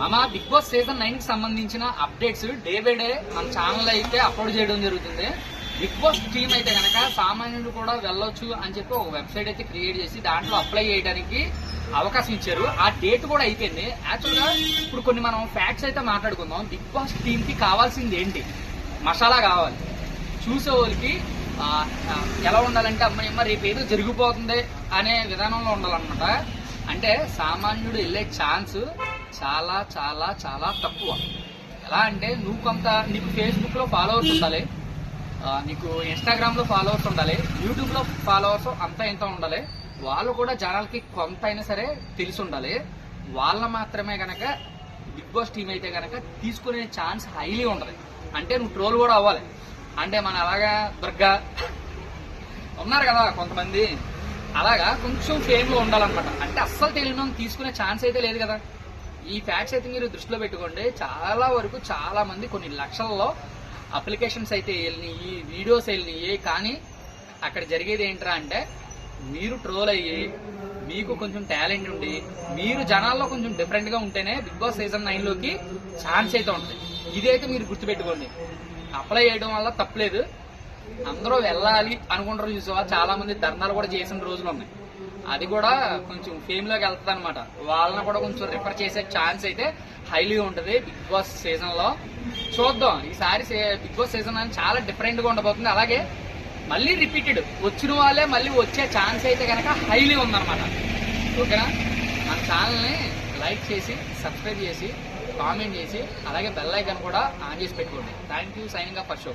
మామ big Boss season నైన్కి సంబంధించిన అప్డేట్స్ డే బై డే మన ఛానల్ అయితే అప్లోడ్ చేయడం జరుగుతుంది. బిగ్ బాస్ టీమ్ అయితే కనుక సామాన్యుడు కూడా వెళ్ళొచ్చు అని చెప్పి ఒక వెబ్సైట్ అయితే క్రియేట్ చేసి దాంట్లో అప్లై చేయడానికి అవకాశం ఇచ్చారు. ఆ డేట్ కూడా అయిపోయింది. యాక్చువల్గా ఇప్పుడు కొన్ని మనం ఫ్యాక్ట్స్ అయితే మాట్లాడుకుందాం. బిగ్ బాస్ టీమ్కి కావాల్సింది ఏంటి? మసాలా కావాలి. చూసే వాళ్ళకి ఎలా ఉండాలంటే అమ్మాయి రేపు ఏదో జరిగిపోతుంది అనే విధానంలో ఉండాలన్నమాట. అంటే సామాన్యుడు వెళ్ళే ఛాన్స్ చాలా చాలా చాలా తక్కువ. ఎలా అంటే నువ్వు కొంత నీకు ఫేస్బుక్లో ఫాలోవర్స్ ఉండాలి. నీకు ఇన్స్టాగ్రామ్లో ఫాలోవర్స్ ఉండాలి. యూట్యూబ్లో ఫాలోవర్స్ అంతా ఇంత ఉండాలి? వాళ్ళు కూడా జనాలకి కొంత అయినా సరే తెలిసి ఉండాలి. వాళ్ళ మాత్రమే గనక బిగ్ బాస్ టీం అయితే గనక తీసుకునే ఛాన్స్ హైలీ ఉంటది. అంటే నువ్వు ట్రోల్ కూడా అవ్వాలి. అంటే మన అలాగా దుర్గా ఉన్నారు కదా కొంతమంది. అలాగా కొంచెం ఫేమ్లో ఉండాలన్నమాట. అంటే అస్సలు తెలియని తీసుకునే ఛాన్స్ అయితే లేదు కదా. ఈ ఫ్యాక్ట్స్ అయితే మీరు దృష్టిలో పెట్టుకోండి. చాలా వరకు చాలా మంది కొన్ని లక్షల్లో అప్లికేషన్స్ అయితే వెళ్ళినాయి వీడియోస్ వెళ్ళినాయి. కానీ అక్కడ జరిగేది ఏంట్రా అంటే మీరు ట్రోల్ అయ్యి మీకు కొంచెం టాలెంట్ ఉండి మీరు జనాల్లో కొంచెం డిఫరెంట్గా ఉంటేనే బిగ్ బాస్ సీజన్ నైన్లోకి ఛాన్స్ అయితే ఉంటుంది. ఇదైతే మీరు గుర్తుపెట్టుకోండి. అప్లై చేయడం వల్ల తప్పలేదు. అందరూ వెళ్ళాలి అనుకుంటారు చూసావా? చాలా మంది ధర్నాలు కూడా చేసిన రోజులు ఉన్నాయి. అది కూడా కొంచెం ఫేమ్లోకి వెళ్తుంది అనమాట వాళ్ళని కూడా కొంచెం రిఫర్ చేసే ఛాన్స్ అయితే హైలీ ఉంటది బిగ్ బాస్ సీజన్లో. చూద్దాం. ఈసారి బిగ్ బాస్ సీజన్ అని చాలా డిఫరెంట్గా ఉండబోతుంది. అలాగే మళ్ళీ రిపీటెడ్ వచ్చిన వాళ్ళే మళ్ళీ వచ్చే ఛాన్స్ అయితే కనుక హైలీ ఉందన్నమాట. ఓకేనా? మన ఛానల్ని లైక్ చేసి సబ్స్క్రైబ్ చేసి కామెంట్ చేసి అలాగే బెల్ ఐకాన్ కూడా ఆన్ చేసి పెట్టుకోండి. Thank you signing off for show